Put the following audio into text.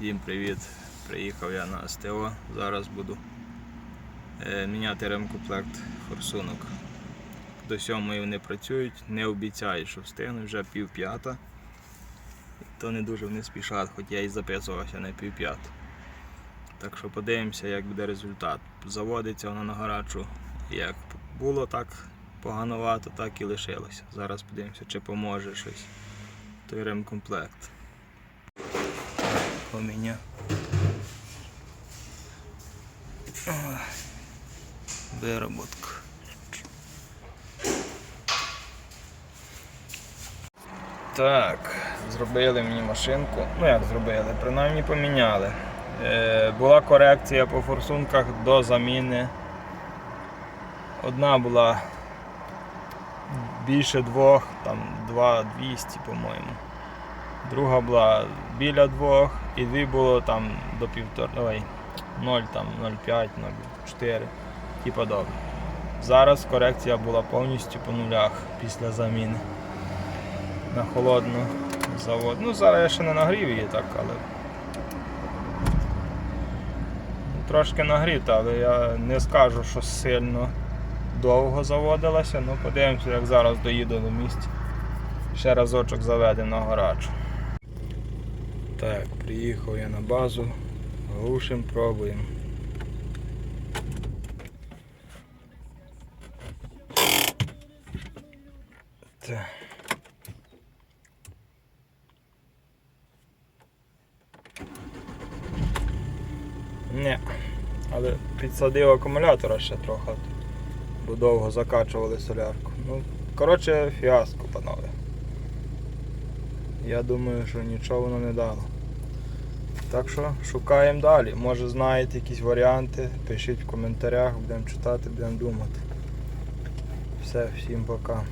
Всім привіт! Приїхав я на СТО. Зараз буду е, міняти ремкомплект форсунок. До сьомої вони працюють, не обіцяють, що встигнуть, вже пів. То не дуже вони спішать, хоч я і записувався на пів п'яту. Так що подивимося, як буде результат. Заводиться вона на гарячу. Як було так поганувато, так і лишилося. Зараз подивимося, чи поможе щось той ремкомплект. Поміняв. Ой, Вироботка. Так, зробили мені машинку. Ну як зробили? Принаймні поміняли. Е, була корекція по форсунках до заміни. Одна була більше двох, там 2200, по-моєму. Друга була біля двох, і дві було там до півтора, ой, 0, там 0,5, 0,4, ті подобне. Зараз корекція була повністю по нулях після заміни. На холодну завод. Ну зараз я ще не нагрів її так, але трошки нагріта, але я не скажу, що сильно довго заводилася. Ну подивимося, як зараз доїду до місця. Ще разочок заведемо на гарачу. Так, приїхав я на базу, глушим, пробуємо. Так. Ні, але підсадив акумулятора ще трохи, бо довго закачували солярку. Ну, коротше, фіаско, панове. Я думаю, що нічого воно не дало. Так що шукаємо далі. Може знаєте якісь варіанти, пишіть в коментарях, будемо читати, будемо думати. Все, всім пока.